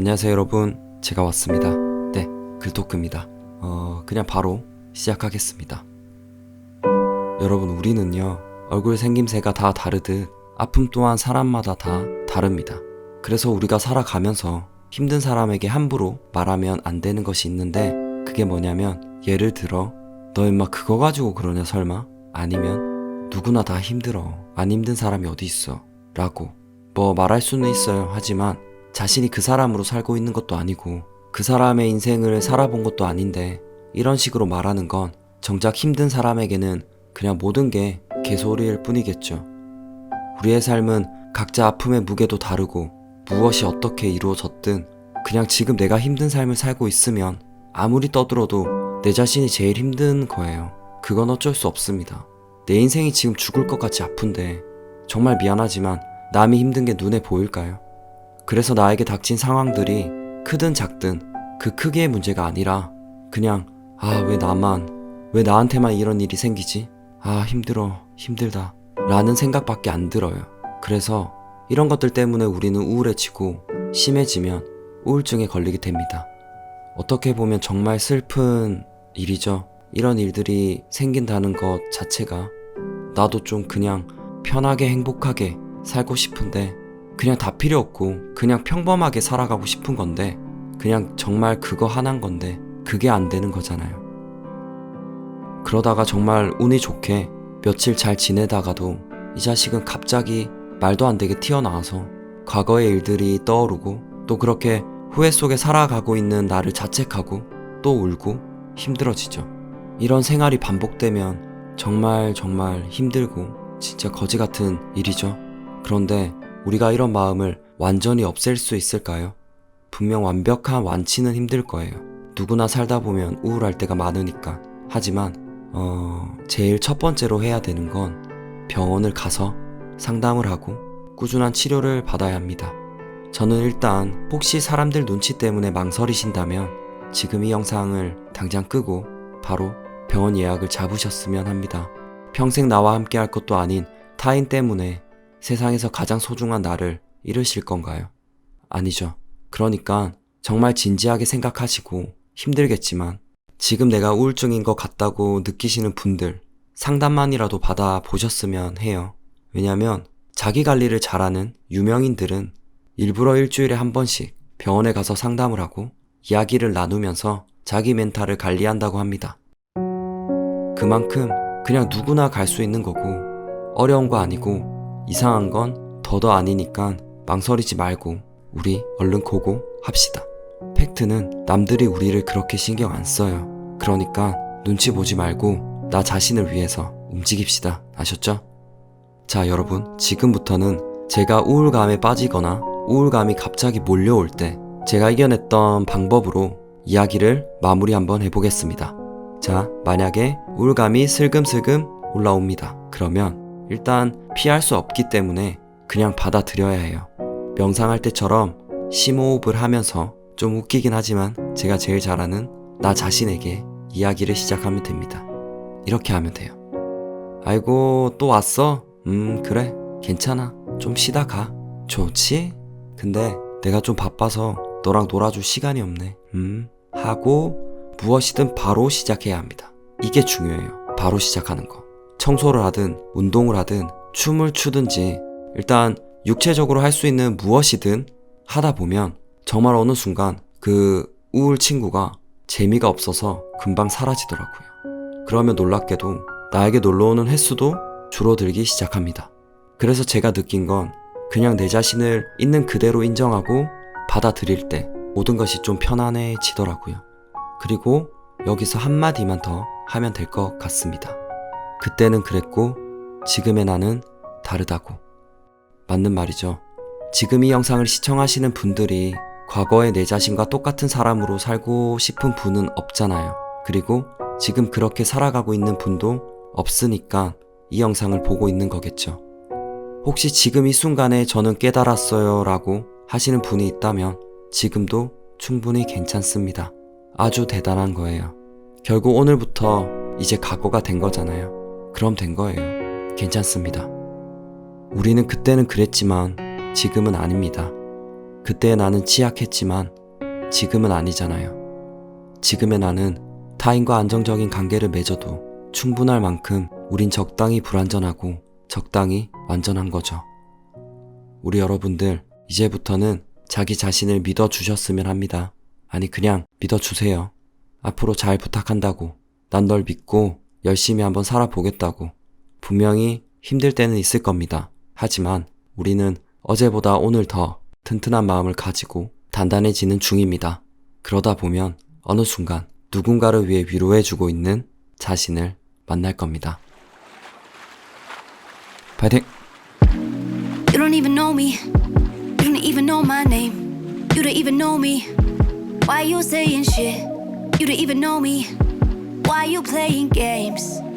안녕하세요 여러분. 제가 왔습니다. 네 글토크입니다. 어 그냥 바로 시작하겠습니다. 여러분 우리는요 얼굴 생김새가 다 다르듯 아픔 또한 사람마다 다 다릅니다. 그래서 우리가 살아가면서 힘든 사람에게 함부로 말하면 안 되는 것이 있는데 그게 뭐냐면 예를 들어 너 임마 그거 가지고 그러냐 설마? 아니면 누구나 다 힘들어. 안 힘든 사람이 어디 있어? 라고. 뭐 말할 수는 있어요. 하지만 자신이 그 사람으로 살고 있는 것도 아니고 그 사람의 인생을 살아본 것도 아닌데 이런 식으로 말하는 건 정작 힘든 사람에게는 그냥 모든 게 개소리일 뿐이겠죠. 우리의 삶은 각자 아픔의 무게도 다르고 무엇이 어떻게 이루어졌든 그냥 지금 내가 힘든 삶을 살고 있으면 아무리 떠들어도 내 자신이 제일 힘든 거예요. 그건 어쩔 수 없습니다. 내 인생이 지금 죽을 것 같이 아픈데 정말 미안하지만 남이 힘든 게 눈에 보일까요? 그래서 나에게 닥친 상황들이 크든 작든 그 크기의 문제가 아니라 그냥 아 왜 나만 왜 나한테만 이런 일이 생기지? 아 힘들어 힘들다 라는 생각밖에 안 들어요. 그래서 이런 것들 때문에 우리는 우울해지고 심해지면 우울증에 걸리게 됩니다. 어떻게 보면 정말 슬픈 일이죠. 이런 일들이 생긴다는 것 자체가 나도 좀 그냥 편하게 행복하게 살고 싶은데 그냥 다 필요 없고 그냥 평범하게 살아가고 싶은 건데 그냥 정말 그거 하나인 건데 그게 안 되는 거잖아요. 그러다가 정말 운이 좋게 며칠 잘 지내다가도 이 자식은 갑자기 말도 안 되게 튀어나와서 과거의 일들이 떠오르고 또 그렇게 후회 속에 살아가고 있는 나를 자책하고 또 울고 힘들어지죠. 이런 생활이 반복되면 정말 정말 힘들고 진짜 거지 같은 일이죠. 그런데 우리가 이런 마음을 완전히 없앨 수 있을까요? 분명 완벽한 완치는 힘들 거예요. 누구나 살다 보면 우울할 때가 많으니까. 하지만, 어, 제일 첫 번째로 해야 되는 건 병원을 가서 상담을 하고 꾸준한 치료를 받아야 합니다. 저는 일단 혹시 사람들 눈치 때문에 망설이신다면 지금 이 영상을 당장 끄고 바로 병원 예약을 잡으셨으면 합니다. 평생 나와 함께 할 것도 아닌 타인 때문에 세상에서 가장 소중한 나를 잃으실 건가요? 아니죠. 그러니까 정말 진지하게 생각하시고 힘들겠지만 지금 내가 우울증인 것 같다고 느끼시는 분들 상담만이라도 받아 보셨으면 해요. 왜냐면 자기 관리를 잘하는 유명인들은 일부러 일주일에 한 번씩 병원에 가서 상담을 하고 이야기를 나누면서 자기 멘탈을 관리한다고 합니다. 그만큼 그냥 누구나 갈 수 있는 거고 어려운 거 아니고 이상한 건 더더 아니니까 망설이지 말고 우리 얼른 고고 합시다. 팩트는 남들이 우리를 그렇게 신경 안 써요. 그러니까 눈치 보지 말고 나 자신을 위해서 움직입시다. 아셨죠? 자, 여러분. 지금부터는 제가 우울감에 빠지거나 우울감이 갑자기 몰려올 때 제가 이겨냈던 방법으로 이야기를 마무리 한번 해보겠습니다. 자, 만약에 우울감이 슬금슬금 올라옵니다. 그러면 일단 피할 수 없기 때문에 그냥 받아들여야 해요. 명상할 때처럼 심호흡을 하면서 좀 웃기긴 하지만 제가 제일 잘하는 나 자신에게 이야기를 시작하면 됩니다. 이렇게 하면 돼요. 아이고, 또 왔어? 음, 그래. 괜찮아. 좀 쉬다 가. 좋지? 근데 내가 좀 바빠서 너랑 놀아줄 시간이 없네. 음, 하고 무엇이든 바로 시작해야 합니다. 이게 중요해요. 바로 시작하는 거. 청소를 하든 운동을 하든 춤을 추든지 일단 육체적으로 할 수 있는 무엇이든 하다 보면 정말 어느 순간 그 우울 친구가 재미가 없어서 금방 사라지더라고요. 그러면 놀랍게도 나에게 놀러 오는 횟수도 줄어들기 시작합니다. 그래서 제가 느낀 건 그냥 내 자신을 있는 그대로 인정하고 받아들일 때 모든 것이 좀 편안해지더라고요. 그리고 여기서 한마디만 더 하면 될 것 같습니다. 그때는 그랬고 지금의 나는 다르다고. 맞는 말이죠. 지금 이 영상을 시청하시는 분들이 과거의 내 자신과 똑같은 사람으로 살고 싶은 분은 없잖아요. 그리고 지금 그렇게 살아가고 있는 분도 없으니까 이 영상을 보고 있는 거겠죠. 혹시 지금 이 순간에 저는 깨달았어요 라고 하시는 분이 있다면 지금도 충분히 괜찮습니다. 아주 대단한 거예요. 결국 오늘부터 이제 각오가 된 거잖아요. 그럼 된 거예요. 괜찮습니다. 우리는 그때는 그랬지만 지금은 아닙니다. 그때 나는 취약했지만 지금은 아니잖아요. 지금의 나는 타인과 안정적인 관계를 맺어도 충분할 만큼 우린 적당히 불완전하고 적당히 완전한 거죠. 우리 여러분들, 이제부터는 자기 자신을 믿어주셨으면 합니다. 아니, 그냥 믿어주세요. 앞으로 잘 부탁한다고. 난 널 믿고 열심히 한번 살아보겠다고. 분명히 힘들 때는 있을 겁니다. 하지만 우리는 어제보다 오늘 더 튼튼한 마음을 가지고 단단해지는 중입니다. 그러다 보면 어느 순간 누군가를 위해 위로해주고 있는 자신을 만날 겁니다. 파이팅! You don't even know me. You don't even know my name. You don't even know me. Why you saying shit? You don't even know me. Why you playing games?